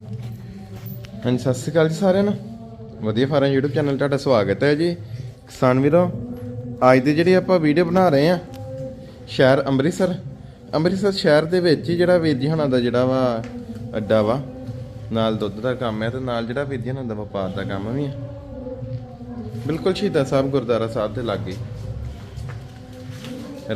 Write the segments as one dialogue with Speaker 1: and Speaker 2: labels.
Speaker 1: ਹਾਂਜੀ, ਸਤਿ ਸ਼੍ਰੀ ਅਕਾਲ ਜੀ ਸਾਰਿਆਂ ਨੂੰ। ਵਧੀਆ ਫਾਰਮ YouTube ਚੈਨਲ ਤੁਹਾਡਾ ਸਵਾਗਤ ਹੈ ਜੀ। ਕਿਸਾਨ ਵੀਰੋ, ਅੱਜ ਦੀ ਜਿਹੜੀ ਆਪਾਂ ਵੀਡੀਓ ਬਣਾ ਰਹੇ ਆ ਸ਼ਹਿਰ ਅੰਮ੍ਰਿਤਸਰ। ਅੰਮ੍ਰਿਤਸਰ ਸ਼ਹਿਰ ਦੇ ਵਿੱਚ ਹੀ ਜਿਹੜਾ ਵੀਰ ਜੀ ਹੁਣਾਂ ਦਾ ਜਿਹੜਾ ਵਾ ਅੱਡਾ ਵਾ, ਨਾਲ ਦੁੱਧ ਦਾ ਕੰਮ ਹੈ ਤੇ ਨਾਲ ਜਿਹੜਾ ਵੀਰ ਜੀ ਹੁਣਾਂ ਦਾ ਵਪਾਰ ਦਾ ਕੰਮ ਵੀ ਹੈ। ਬਿਲਕੁਲ ਸ਼ਹੀਦਾਂ ਸਾਹਿਬ ਗੁਰਦੁਆਰਾ ਸਾਹਿਬ ਦੇ ਲਾਗੇ।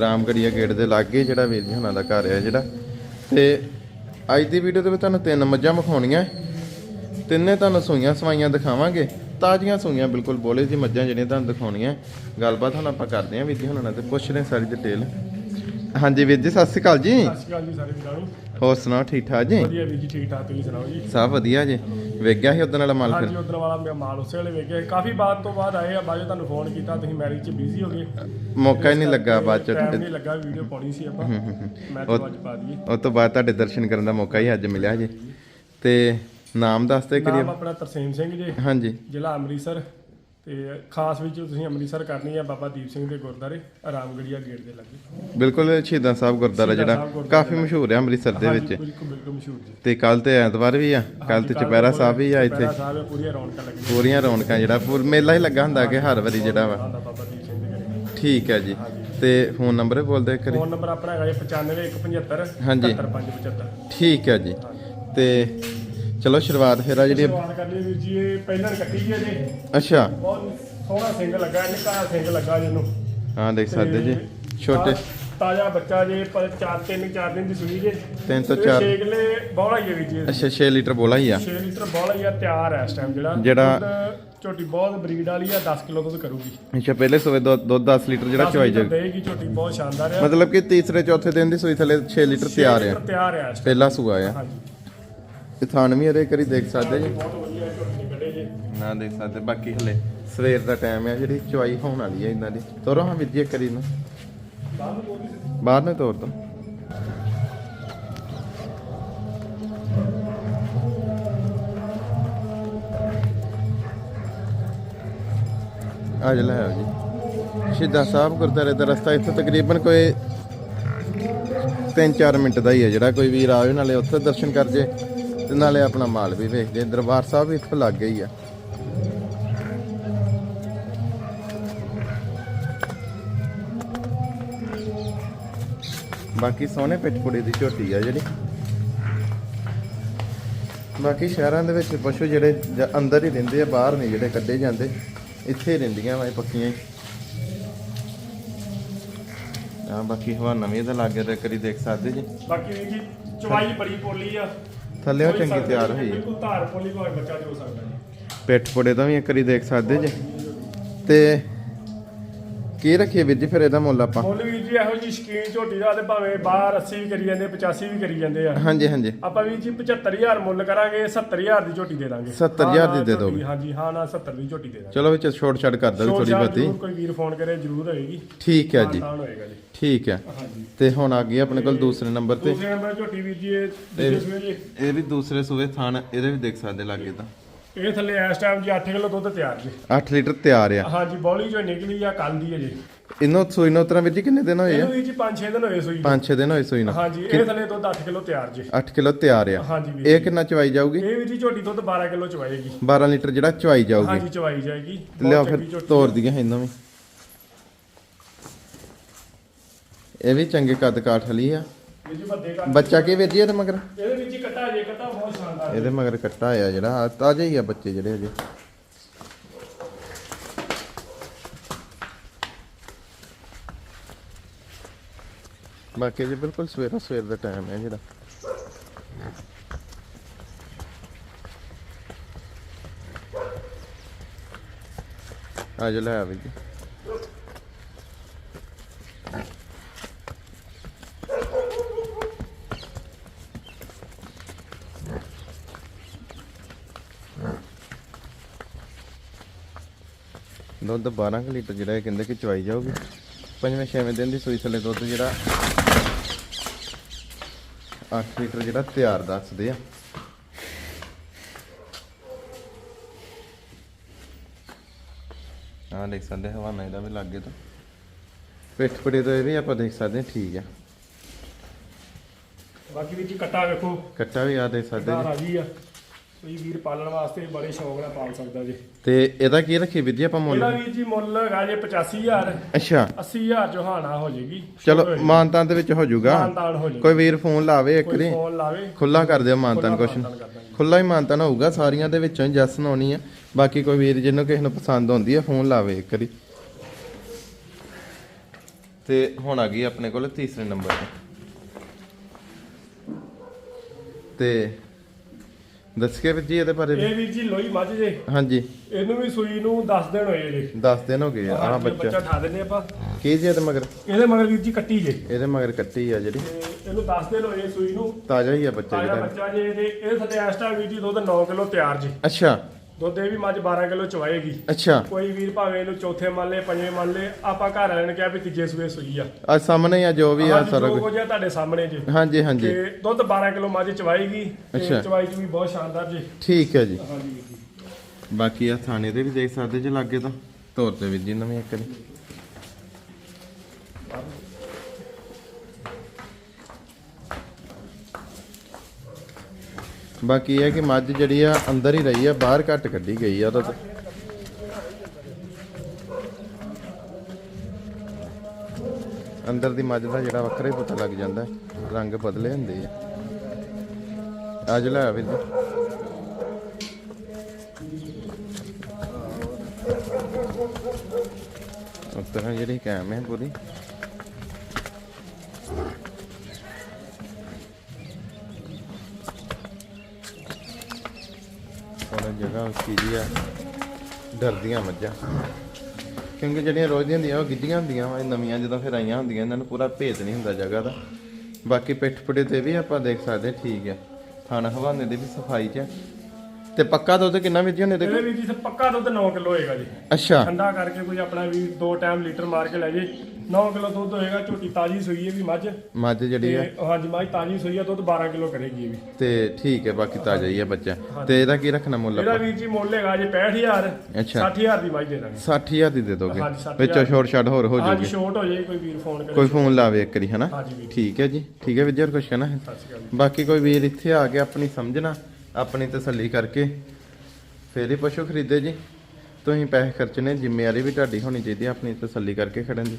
Speaker 1: ਰਾਮਗੜੀਆ ਗੇਟ ਦੇ ਲਾਗੇ ਜਿਹੜਾ ਵੀਰ ਜੀ ਹੁਣਾਂ ਦਾ ਘਰ ਹੈ ਜਿਹੜਾ। ਤੇ ਅੱਜ ਦੀ ਵੀਡੀਓ ਦੇ ਵਿੱਚ ਤੁਹਾਨੂੰ ਤਿੰਨ ਮੱਝਾਂ ਵਿਖਾਉਣੀਆਂ। ਤਿੰਨੇ ਤੁਹਾਨੂੰ ਸੂਈਆਂ ਸਵਾਈਆਂ ਦਿਖਾਵਾਂਗੇ। ਤਾਜ਼ੀਆਂ ਸੂਈਆਂ ਬਿਲਕੁਲ ਬੋਲੇ ਜੀ ਮੱਝਾਂ ਜਿਹੜੀਆਂ ਤੁਹਾਨੂੰ ਦਿਖਾਉਣੀਆਂ। ਗੱਲਬਾਤ ਹੁਣ ਆਪਾਂ ਕਰਦੇ ਹਾਂ ਵੀਰ ਜੀ, ਹੁਣਾਂ ਨਾਲ ਤੇ ਪੁੱਛ ਰਹੇ ਸਾਰੀ ਡਿਟੇਲ ਹਾਂਜੀ ਵੀਰ ਜੀ, ਸਤਿ ਸ਼੍ਰੀ ਅਕਾਲ ਜੀ।
Speaker 2: ਸਤਿ ਸ਼੍ਰੀ ਅਕਾਲ ਜੀ ਸਾਰੇ ਵੀਰਾਂ ਨੂੰ।
Speaker 1: ਹੋਰ ਸੁਣਾਓ ਠੀਕ ਠਾਕ ਜੀ?
Speaker 2: ਵਧੀਆ ਵੀਰ ਜੀ ਠੀਕ ਠਾਕ ਤੁਸੀਂ ਸੁਣਾਓ ਜੀ?
Speaker 1: ਸਭ ਵਧੀਆ ਜੀ। ਵੇਖ ਗਿਆ ਸੀ ਉਦੋਂ ਵਾਲਾ ਮਾਲ
Speaker 2: ਹਾਂਜੀ
Speaker 1: ਫਿਰ
Speaker 2: ਉਧਰ ਵਾਲਾ ਮੇਰਾ ਮਾਲ ਉਸੇ ਵੇਲੇ ਵੇਖਿਆ ਕਾਫੀ ਬਾਅਦ ਤੋਂ ਬਾਅਦ ਆਏ ਆ ਬਾਅਦ ਤੁਹਾਨੂੰ ਫੋਨ ਕੀਤਾ ਤੁਸੀਂ ਮੈਰਿਜ 'ਚ ਬਿਜ਼ੀ ਹੋ ਗਏ।
Speaker 1: ਮੌਕਾ ਹੀ ਨਹੀਂ ਲੱਗਾ ਬਾਅਦ
Speaker 2: ਟਾਈਮ
Speaker 1: ਚ।
Speaker 2: ਨਹੀਂ ਲੱਗਾ ਵੀਡੀਓ ਪਾਉਣੀ ਸੀ ਆਪਾਂ। ਮੈਂ ਤਾਂ ਅੱਜ ਪਾ ਦਈਏ।
Speaker 1: ਉਸ ਤੋਂ ਬਾਅਦ ਤੁਹਾਡੇ ਦਰਸ਼ਨ ਕਰਨ ਦਾ ਮੌਕਾ ਹੀ ਅੱਜ ਮਿਲਿਆ ਜੀ। ਤੇ ਨਾਮ ਦੱਸਦੇ ਕਰੀਏ
Speaker 2: ਨਾਮ ਆਪਣਾ ਤਰਸੇਮ ਸਿੰਘ ਜੀ।
Speaker 1: ਹਾਂਜੀ।
Speaker 2: ਜ਼ਿਲ੍ਹਾ ਅੰਮ੍ਰਿਤਸਰ। ਤੇ ਖਾਸ ਵਿੱਚ ਤੁਸੀਂ ਅੰਮ੍ਰਿਤਸਰ ਕਰਨੀ ਆ ਬਾਬਾ ਦੀਪ ਸਿੰਘ ਦੇ ਗੁਰਦਾਰੇ ਆਰਾਮਗੜੀਆ ਗੇਟ ਦੇ ਲਾਗੇ।
Speaker 1: ਬਿਲਕੁਲ ਸ਼ਹੀਦਾਂ ਸਾਹਿਬ ਗੁਰਦੁਆਰਾ
Speaker 2: ਸ਼ਹੀਦਾਂ
Speaker 1: ਜਿਹੜਾ
Speaker 2: ਸਾਹਿਬ ਗੁਰਦੁਆਰਾ
Speaker 1: ਕਾਫੀ ਮਸ਼ਹੂਰ ਹੈ ਅੰਮ੍ਰਿਤਸਰ ਦੇ
Speaker 2: ਹਾਂਜੀ,
Speaker 1: ਵਿੱਚ।
Speaker 2: ਬਿਲਕੁਲ ਬਿਲਕੁਲ ਮਸ਼ਹੂਰ ਜੀ।
Speaker 1: ਤੇ ਕੱਲ ਤੇ ਐਤਵਾਰ ਵੀ ਆ ਕੱਲ ਤੇ ਚੁਪਹਿਰਾ ਸਾਹਿਬ ਵੀ ਆ ਇੱਥੇ।
Speaker 2: ਚੁਪਹਿਰਾ ਸਾਹਿਬ ਹੈ, ਪੂਰੀਆਂ ਰੌਣਕਾਂ ਲੱਗੀਆਂ।
Speaker 1: ਪੂਰੀਆਂ ਰੌਣਕਾਂ ਜਿਹੜਾ ਪੂਰ ਮੇਲਾ ਹੀ ਲੱਗਾ ਹੁੰਦਾ ਕਿ ਹਰ ਵਾਰੀ ਜਿਹੜਾ ਵਾ।
Speaker 2: ਆਂਦਾ ਬਾਬਾ ਦੀਪ ਸਿੰਘ ਦੇ ਘਰੇ।
Speaker 1: ਠੀਕ ਹੈ ਜੀ। ਤੇ ਫੋਨ ਨੰਬਰ ਬੋਲਦੇ ਕਰੀ
Speaker 2: ਫੋਨ ਨੰਬਰ ਆਪਣਾ ਹੈਗਾ ਜੀ 95175
Speaker 1: ਹਾਂਜੀ।
Speaker 2: 77575
Speaker 1: ਠੀਕ ਹੈ ਜੀ। ਤੇ ਚਲੋ ਸ਼ੁਰੂਆਤ ਫਿਰ ਆ ਜਿਹੜੀ
Speaker 2: ਸ਼ੁਰੂਆਤ ਕਰ ਲਈ ਵੀਰ ਜੀ ਇਹ ਪਹਿਲਾਂ ਕੱਟੀ ਜੀ ਜੇ।
Speaker 1: ਅੱਛਾ।
Speaker 2: ਬਹੁਤ ਸੋਹਣਾ ਸਿੰਘ ਲੱਗਾ ਨਿੱਕਾ ਜਿਹਾ ਸਿੰਘ ਲੱਗਾ ਜਿਹਨੂੰ।
Speaker 1: ਹਾਂ ਦੇਖ ਸਕਦੇ ਜੀ। ਛੋਟੇ
Speaker 2: ਤਾਜ਼ਾ ਬੱਚਾ ਜੇ ਪਰ 4 3 4 ਦਿਨ ਦੀ ਸੂਈ ਜੇ।
Speaker 1: ਤਿੰਨ ਤੋਂ ਚਾਰ।
Speaker 2: ਛੇਗਲੇ ਬੋਲਾ ਹੀ ਹੈ ਵੀਰ ਜੀ
Speaker 1: ਅੱਛਾ 6 ਲੀਟਰ ਬੋਲਾ ਹੀ ਆ।
Speaker 2: 6 ਲੀਟਰ ਬੋਲਾ ਹੀ ਆ ਤਿਆਰ ਹੈ ਇਸ ਟਾਈਮ ਜਿਹੜਾ।
Speaker 1: ਜਿਹੜਾ-
Speaker 2: ਝੋਟੀ ਬਹੁਤ ਬਰੀਡ ਵਾਲੀ ਆ 10 ਕਿਲੋ ਦੁੱਧ ਕਰੂਗੀ।
Speaker 1: ਅੱਛਾ ਪਹਿਲੇ ਸੂਏ ਦੁੱਧ ਦੁੱਧ 10 ਲੀਟਰ ਜਿਹੜਾ
Speaker 2: 10
Speaker 1: ਚਵਾਈ ਜਾਊ।
Speaker 2: ਦੇਗੀ ਝੋਟੀ ਬਹੁਤ ਸ਼ਾਨਦਾਰ ਆ।
Speaker 1: ਮਤਲਬ ਕਿ ਤੀਸਰੇ ਚੌਥੇ ਦਿਨ ਦੀ ਸੂਈ ਥਲੇ 6 ਲੀਟਰ ਤਿਆਰ ਆ।
Speaker 2: ਤਿਆਰ ਆ।
Speaker 1: ਪਹਿਲਾ ਸੂਆ ਆ।
Speaker 2: ਹਾਂਜੀ।
Speaker 1: ਇਹ ਥਾਨ ਵੀ ਇਹਦੇ ਕਰੀ ਦੇਖ ਸਕਦੇ ਜੀ।
Speaker 2: ਬਹੁਤ ਵਧੀਆ ਝੋਟੀ ਕੱਢੇ ਜੇ
Speaker 1: ਨਾ ਦੇਖ ਸਕਦੇ, ਬਾਕੀ ਹਲੇ ਸਵੇਰ ਦਾ ਟਾਈਮ ਹੈ ਜਿਹੜੀ ਚਵਾਈ ਹੋਣ ਵਾਲੀ ਹੈ ਇਹਨਾਂ ਦੀ। ਤੋਰੋ ਹਾਂ ਵੀਰ ਜੀ ਕਰੀ ਨੂੰ
Speaker 2: ਬਾਹਰ ਨੂੰ
Speaker 1: ਤੋਰ ਦੋ। ਆ ਲੈ ਜੀ। ਸ਼ਹੀਦਾਂ ਸਾਹਿਬ ਗੁਰਦੁਆਰੇ ਦਾ ਰਸਤਾ ਇੱਥੇ ਤਕਰੀਬਨ ਕੋਈ 3-4 ਮਿੰਟ ਦਾ ਹੀ ਹੈ ਜਿਹੜਾ ਕੋਈ ਵੀਰ ਆਵੇ ਨਾਲੇ ਉੱਥੇ ਦਰਸ਼ਨ ਕਰ ਜੇ। ਤੇ ਨਾਲੇ ਆਪਣਾ ਮਾਲ ਵੀ ਵੇਖ ਦਰਬਾਰ ਸਾਹਿਬ ਵੀ ਇੱਥੇ ਲੱਗ ਗਈ ਆ। ਬਾਕੀ ਸੋਹਣੇ ਪਿੱਠਪੁੜੀ ਦੀ ਝੋਟੀ ਆ ਜਿਹੜੀ। ਬਾਕੀ ਸ਼ਹਿਰਾਂ ਦੇ ਵਿੱਚ ਪਸ਼ੂ ਜਿਹੜੇ ਜ- ਅੰਦਰ ਹੀ ਰਹਿੰਦੇ ਆ, ਬਾਹਰ ਨਹੀਂ ਜਿਹੜੇ ਕੱਢੇ ਜਾਂਦੇ, ਇੱਥੇ ਹੀ ਰਹਿੰਦੀਆਂ ਵਾ ਇਹ ਪੱਕੀਆਂ ਹੀ। ਆ ਬਾਕੀ ਹਵਾ ਨਵੀਂ ਦਾ ਲੱਗੇ ਤੇ ਕਰੀ ਦੇਖ ਸਕਦੇ ਜੀ।
Speaker 2: ਬਾਕੀ ਵੀਰ ਜੀ, ਚਵਾਈ ਬੜੀ ਪੋਲੀ ਆ।
Speaker 1: ਥੱਲੇੋਂ
Speaker 2: ਕੋਈ
Speaker 1: ਚੰਗੀ ਤਿਆਰ ਹੋਈ ਹੈ
Speaker 2: ਬਿਲਕੁਲ ਧਾਰ ਪੋਲੀ ਭਾਵੇਂ ਬੱਚਾ ਜੋ ਸਕਦਾ ਜੀ।
Speaker 1: ਪਿੱਠ ਪੁੜੇ ਤੋਂ ਵੀ ਇੱਕ ਵਾਰੀ ਦੇਖ ਸਕਦੇ ਜੀ। ਤੇ ਕੀ ਰੱਖੀਏ ਵੀਰ ਜੀ ਫਿਰ ਇਹਦਾ ਮੁੱਲ ਆਪਾਂ?
Speaker 2: ਮੁੱਲ ਵੀਰ ਜੀ ਇਹੋ ਜੀ ਸ਼ਕੀਨ ਝੋਟੀ ਦਾ ਤੇ ਭਾਵੇਂ ਬਾਹਰ 80 ਵੀ ਕਰੀ ਜਾਂਦੇ 85 ਵੀ ਕਰੀ ਜਾਂਦੇ ਆ।
Speaker 1: ਹਾਂਜੀ ਹਾਂਜੀ।
Speaker 2: ਆਪਾਂ ਵੀਰ ਜੀ 75000 ਮੁੱਲ ਕਰਾਂਗੇ 70000 ਦੀ ਝੋਟੀ ਦੇ ਦਾਂਗੇ।
Speaker 1: 70,000
Speaker 2: ਹਾਂ,
Speaker 1: ਦੀ ਦੇ ਦੋਗੇ।
Speaker 2: ਹਾਂਜੀ ਹਾਂ ਨਾ 70 ਦੀ ਝੋਟੀ ਦੇ ਦਾਂਗੇ।
Speaker 1: ਚਲੋ ਵਿੱਚ ਛੋਟ ਛੱਡ ਕਰ ਦੋ ਥੋੜੀ
Speaker 2: ਜ਼ਰੂਰ ਕੋਈ ਵੀਰ ਫੋਨ ਕਰੇ ਜ਼ਰੂਰ ਹੋਏਗੀ।
Speaker 1: ਠੀਕ ਹੈ ਜੀ। ਠੀਕ ਹੈ। ਤੇ ਹੁਣ ਆ ਗਈ ਆਪਣੇ ਕੋਲ ਦੂਸਰੇ ਨੰਬਰ ਤੇ।
Speaker 2: ਦੂਸਰੇ ਨੰਬਰ ਝੋਟੀ ਵੀਰ ਜੀ ਇਹ
Speaker 1: ਇਹ ਵੀ ਦੂਸਰੇ ਸੂਏ ਥਾਨ ਇਹਦੇ ਵੀ ਦੇਖ ਸਕਦੇ ਲਾਗੇ ਤਾਂ।
Speaker 2: ਇਹ ਥੱਲੇ ਇਸ ਟਾਈਮ ਜੀ 8 ਕਿਲੋ ਦੁੱਧ ਤਿਆਰ ਜੀ।
Speaker 1: 8 ਲੀਟਰ ਤਿਆਰ ਆ।
Speaker 2: ਹਾਂਜੀ ਬੌਲੀ ਜੋ ਨਿਕਲੀ ਆ ਕੱਲ ਦੀ ਹੈ ਜੀ।
Speaker 1: ਇਹਨੂੰ ਸੂਈ ਨੂੰ ਉਤਰਾਂ ਵਿੱਚ ਕਿੰਨੇ ਦਿਨ ਹੋਏ ਆ?
Speaker 2: ਇਹਨੂੰ ਵੀਰ ਜੀ 5-6 ਦਿਨ ਹੋਏ ਸੂਈ
Speaker 1: 5-6 ਦਿਨ ਹੋਏ ਸੂਈ ਨੂੰ।
Speaker 2: ਹਾਂਜੀ ਇਹ ਥੱਲੇ ਦੁੱਧ 8 ਕਿਲੋ ਤਿਆਰ ਜੀ।
Speaker 1: 8 ਕਿਲੋ ਤਿਆਰ ਆ।
Speaker 2: ਹਾਂਜੀ ਵੀਰ
Speaker 1: ਇਹ ਕਿੰਨਾ ਚਵਾਈ ਜਾਊਗੀ?
Speaker 2: ਇਹ ਵੀ ਜੀ ਝੋਟੀ ਦੁੱਧ 12 ਕਿਲੋ ਚਵਾਏਗੀ।
Speaker 1: 12 ਲੀਟਰ ਜਿਹੜਾ ਚਵਾਈ ਜਾਊਗੀ।
Speaker 2: ਹਾਂਜੀ ਚਵਾਈ ਜਾਏਗੀ। ਬਹੁਤ
Speaker 1: ਫਿਰ ਤੋੜ ਦਈਏ ਇਹਨੂੰ ਵੀ। ਇਹ ਵੀ ਚੰਗੇ ਕੱਦ ਕਾਠ ਵਾਲੀ ਆ।
Speaker 2: ਵੀਰ ਜੀ ਵੱਡੇ ਘਰ
Speaker 1: ਬੱਚਾ ਕੀ ਜੀ ਇਹਦੇ ਮਗਰ?
Speaker 2: ਇਹਦੇ ਵਿੱਚ ਹੀ ਕੱਟਾ ਜੇ ਕੱਟਾ ਬਹੁਤ ਸ਼ਾਨਦਾਰ।
Speaker 1: ਇਹਦੇ ਮਗਰ ਕੱਟਾ ਆ ਜਿਹੜਾ ਤਾਜ਼ਾ ਹੀ ਆ ਬੱਚੇ ਜਿਹੜੇ ਅਜੇ ਬਾਕੀ ਜੀ ਬਿਲਕੁਲ ਸਵੇਰਾ ਸਵੇਰ ਦਾ ਟਾਈਮ ਹੈ ਜਿਹੜਾ। ਆ ਜਾ ਲੈ ਆਵੇ ਜੀ। ਦੁੱਧ 12 ਕੁ ਲੀਟਰ ਜਿਹੜਾ ਇਹ ਕਹਿੰਦੇ ਕਿ ਚਵਾਈ ਜਾਊਗੀ। ਪੰਜਵੇਂ ਛੇਵੇਂ ਦਿਨ ਦੀ ਸੂਈ ਥੱਲੇ ਦੁੱਧ ਜਿਹੜਾ 8 ਲੀਟਰ ਜਿਹੜਾ ਤਿਆਰ ਦੱਸਦੇ ਆ। ਆ ਦੇਖ ਸਕਦੇ ਹਵਾਨਾ ਇਹਦਾ ਵੀ ਲੱਗੇ ਤਾਂ। ਪਿੱਠ ਪੜੇ ਤੋਂ ਇਹ ਵੀ ਆਪਾਂ ਦੇਖ ਸਕਦੇ ਹਾਂ ਠੀਕ ਆ।
Speaker 2: ਬਾਕੀ ਵੀਰ ਜੀ ਕੱਟਾ ਵੇਖੋ।
Speaker 1: ਕੱਟਾ ਵੀ ਆ ਦੇਖ ਸਕਦੇ ਜੀ।
Speaker 2: ਰਾਜੀ ਆ। ਕੋਈ ਵੀਰ ਪਾਲਣ ਵਾਸਤੇ ਬੜੇ ਸ਼ੌਕ ਨਾਲ ਪਾਲ ਸਕਦਾ ਜੀ।
Speaker 1: ਤੇ ਇਹਦਾ ਕੀ ਰੱਖੀ ਜੀ ਆਪਾਂ
Speaker 2: ਇਹਦਾ
Speaker 1: ਮੁੱਲ
Speaker 2: ਵੀਰ ਜੀ ਮੁੱਲ ਹੈਗਾ ਜੇ 85000
Speaker 1: ਅੱਛਾ।
Speaker 2: 80000 ਜੋ ਹਾਨਾ ਹੋ ਜਾਏਗੀ
Speaker 1: ਚਲੋ ਮਾਨਤਾਨ ਦੇ ਵਿੱਚ ਹੋ ਜਾਊਗਾ।
Speaker 2: ਮਾਨਤਾਨ ਹੋ ਜਾਏਗੀ
Speaker 1: ਕੋਈ ਵੀਰ ਫੋਨ ਲਾਵੇ ਇੱਕ ਵਾਰੀ।
Speaker 2: ਫੋਨ ਲਾਵੇ।
Speaker 1: ਖੁੱਲਾ ਕਰ ਦਿਓ ਮਾਨਤਾਨ ਕੁਛ। ਖੁੱਲਾ ਹੀ ਮਾਨਤਾਨ ਹੋਊਗਾ ਸਾਰੀਆਂ ਦੇ ਵਿੱਚੋਂ ਹੀ ਜੱਸ ਆਉਣੀ ਆ। ਬਾਕੀ ਕੋਈ ਵੀਰ ਜਿਹਨੂੰ ਕਿਸੇ ਨੂੰ ਪਸੰਦ ਆਉਂਦੀ ਆ ਫੋਨ ਲਾਵੇ ਇੱਕ ਵਾਰੀ। ਤੇ ਹੁਣ ਆ ਗਈ ਆਪਣੇ ਕੋਲ ਤੀਸਰੇ ਨੰਬਰ ਤੇ ਤੇ ਦੱਸਿਓ ਵੀਰ ਜੀ ਇਹਦੇ ਬਾਰੇ ਵੀ।
Speaker 2: ਇਹ ਵੀਰ ਜੀ ਲੋਈ ਮੱਝ ਜੇ।
Speaker 1: ਹਾਂਜੀ।
Speaker 2: ਇਹਨੂੰ ਵੀ ਸੂਈ ਨੂੰ 10 ਦਿਨ ਹੋਏ ਜੇ।
Speaker 1: 10 ਦਿਨ ਹੋ ਗਏ ਆ ਆਹ ਬੱਚਾ।
Speaker 2: ਠਾ ਦਿੰਦੇ ਆਪਾਂ।
Speaker 1: ਕੀ ਜੀ ਇਹਦੇ ਮਗਰ?
Speaker 2: ਇਹਦੇ ਮਗਰ ਵੀਰ ਜੀ ਕੱਟੀ ਜੇ।
Speaker 1: ਇਹਦੇ ਮਗਰ ਕੱਟੀ ਆ ਜਿਹੜੀ।
Speaker 2: ਤੇ ਇਹਨੂੰ 10 ਦਿਨ ਹੋਏ ਸੂਈ ਨੂੰ।
Speaker 1: ਤਾਜ਼ਾ ਹੀ ਆ ਬੱਚਾ
Speaker 2: ਤਾਜ਼ਾ
Speaker 1: ਜਿਹੜਾ।
Speaker 2: ਬੱਚਾ ਜੇ ਇਹਦੇ ਇਹ ਥੱਲੇ ਟਾਈਮ ਵੀਰ ਜੀ ਦੁੱਧ 9 ਕਿਲੋ ਤਿਆਰ ਜੀ।
Speaker 1: ਅੱਛਾ।
Speaker 2: ਦੁੱਧ ਇਹ ਵੀ ਮੱਝ 12 ਕਿਲੋ ਚਵਾਏਗੀ।
Speaker 1: ਅੱਛਾ।
Speaker 2: ਕੋਈ ਵੀਰ ਭਾਵੇਂ ਇਹਨੂੰ ਚੌਥੇ ਮੰਨ ਲੇ ਪੰਜਵੇਂ ਮੰਨ ਲੇ ਆਪਾਂ ਘਰ ਵਾਲਿਆਂ ਨੇ ਕਿਹਾ ਵੀ ਤੀਜੇ ਸੂਏ ਸੂਈ ਆ।
Speaker 1: ਆ ਸਾਹਮਣੇ ਆ ਜੋ ਵੀ ਆ ਸਾਰਾ
Speaker 2: ਜੋ
Speaker 1: ਕੁਝ
Speaker 2: ਕੁਝ ਆ ਤੁਹਾਡੇ ਸਾਹਮਣੇ ਜੀ।
Speaker 1: ਹਾਂਜੀ ਹਾਂਜੀ।
Speaker 2: ਤੇ ਦੁੱਧ 12 ਕਿਲੋ ਮੱਝ ਚਵਾਏਗੀ
Speaker 1: ਅੱਛਾ।
Speaker 2: ਤੇ ਚਵਾਈ ਚ ਵੀ ਬਹੁਤ ਸ਼ਾਨਦਾਰ ਜੀ।
Speaker 1: ਠੀਕ ਹੈ ਜੀ।
Speaker 2: ਹਾਂਜੀ ਵੀਰ ਜੀ
Speaker 1: ਬਾਕੀ ਆ ਥਾਣੇ ਦੇ ਵੀ ਦੇਖ ਸਕਦੇ ਜੇ ਲੱਗੇ ਤਾਂ। ਤੌਰ ਤੇ ਵੀਰ ਜੀ ਨਵੀਂ ਇੱਕ ਵਾਰੀ। ਬਾਕੀ ਇਹ ਹੈ ਕਿ ਮੱਝ ਜਿਹੜੀ ਆ ਅੰਦਰ ਹੀ ਰਹੀ ਆ, ਬਾਹਰ ਘੱਟ ਕੱਢੀ ਗਈ ਆ ਉਹਦਾ ਤਾਂ ਅੰਦਰ ਦੀ ਮੱਝ ਦਾ ਜਿਹੜਾ ਵੱਖਰਾ ਹੀ ਪਤਾ ਲੱਗ ਜਾਂਦਾ, ਰੰਗ ਬਦਲੇ ਹੁੰਦੇ ਆ। ਅੱਜ ਲੈ ਆ ਵੀਰ ਜੀ। ਜਿਹੜੀ ਕੈਮ ਹੈ ਪੂਰੀ। ਉਹਨਾਂ ਜਗ੍ਹਾ ਜੀ ਆ ਡਰਦੀਆਂ ਮੱਝਾਂ। ਕਿਉਂਕਿ ਜਿਹੜੀਆਂ ਰੋਜ਼ ਦੀਆਂ ਹੁੰਦੀਆਂ ਉਹ ਗਿੱਜੀਆਂ ਹੁੰਦੀਆਂ ਵਾ ਇਹ ਨਵੀਆਂ ਜਦੋਂ ਫਿਰ ਆਈਆਂ ਹੁੰਦੀਆਂ ਇਹਨਾਂ ਨੂੰ ਪੂਰਾ ਭੇਤ ਨਹੀਂ ਹੁੰਦਾ ਜਗ੍ਹਾ ਦਾ। ਬਾਕੀ ਪਿੱਠ ਪੁੜੇ ਤੇ ਵੀ ਆਪਾਂ ਦੇਖ ਸਕਦੇ ਠੀਕ ਆ। ਥਾਣਾ ਹਵਾਨੇ ਦੇ ਵੀ ਸਫ਼ਾਈ ਚ ਆ। ਤੇ ਪੱਕਾ ਦੁੱਧ ਕਿੰਨਾ ਵਿੱਚ ਹੁੰਦੇ ਦੇਖੋ
Speaker 2: ਇਹਦੇ ਵੀਰ ਜੀ ਤੇ ਪੱਕਾ ਦੁੱਧ 9 ਕਿਲੋ ਹੋਏਗਾ ਜੀ।
Speaker 1: ਅੱਛਾ।
Speaker 2: ਠੰਡਾ ਕਰਕੇ ਕੋਈ ਆਪਣਾ ਵੀ ਦੋ ਟਾਈਮ ਲੀਟਰ ਮਾਰ ਕੇ ਲੈ ਜੇ। 9 ਕਿਲੋ ਦੁੱਧ ਹੋਏਗਾ ਝੋਟੀ ਤਾਜੀ ਸੂਈ ਹੈ ਵੀ ਮੱਝ। ਤੇ
Speaker 1: ਮੱਝ ਜਿਹੜੀ ਆ
Speaker 2: ਹਾਂਜੀ ਮੱਝ ਤਾਜੀ ਸੂਈ ਹੈ ਦੁੱਧ 12 ਕਿਲੋ ਕਰੇਗੀ ਇਹ ਵੀ।
Speaker 1: ਤੇ ਠੀਕ ਹੈ ਬਾਕੀ ਤਾਜ਼ਾ ਹੀ ਆ ਬੱਚਾ। ਤੇ ਇਹਦਾ ਕੀ ਰੱਖਣਾ ਮੁੱਲ
Speaker 2: ਇਹਦਾ
Speaker 1: ਆਪਾਂ?
Speaker 2: ਵੀਰ ਜੀ ਮੁੱਲ ਹੈਗਾ ਜੇ 65000
Speaker 1: ਅੱਛਾ।
Speaker 2: 60000 ਦੀ ਮੱਝ ਦੇ ਦਾਂਗੇ।
Speaker 1: 60000 ਦੀ ਦੇ ਦੋਗੇ।
Speaker 2: ਹਾਂਜੀ, 60,000
Speaker 1: ਵਿੱਚੋਂ ਛੋਟ ਛੱਡ ਹੋਰ ਹੋ
Speaker 2: ਹਾਂਜੀ
Speaker 1: ਜਾਊਗੀ।
Speaker 2: ਸ਼ੋਰਟ ਹੋ ਜਾਏ ਕੋਈ ਵੀਰ ਫੋਨ ਕਰੇ।
Speaker 1: ਕੋਈ ਫੋਨ ਲਾਵੇ ਇੱਕ ਵਾਰੀ ਹਨਾ?
Speaker 2: ਹਾਂਜੀ ਵੀਰ
Speaker 1: ਠੀਕ ਹੈ ਜੀ। ਠੀਕ ਹੈ ਹੋਰ ਕੁਝ ਕਹਿਣਾ ਹੈ
Speaker 2: ਸਤਿ ਸ਼੍ਰੀ ਅਕਾਲ
Speaker 1: ਬਾਕੀ ਕੋਈ ਵੀਰ ਇੱਥੇ ਆ ਕੇ ਆਪਣੀ ਸਮਝਣਾ ਆਪਣੀ ਤਸੱਲੀ ਕਰਕੇ। ਫੇਰ ਹੀ ਪਸ਼ੂ ਖਰੀਦੇ ਜੀ। ਤੁਸੀਂ ਪੈਸੇ ਖਰਚਣੇ ਜ਼ਿੰਮੇਵਾਰੀ ਵੀ ਤੁਹਾਡੀ ਹੋਣੀ ਚਾਹੀਦੀ ਹੈ ਆਪਣੀ ਤਸੱਲੀ ਕਰਕੇ ਖੜਨ ਦੀ।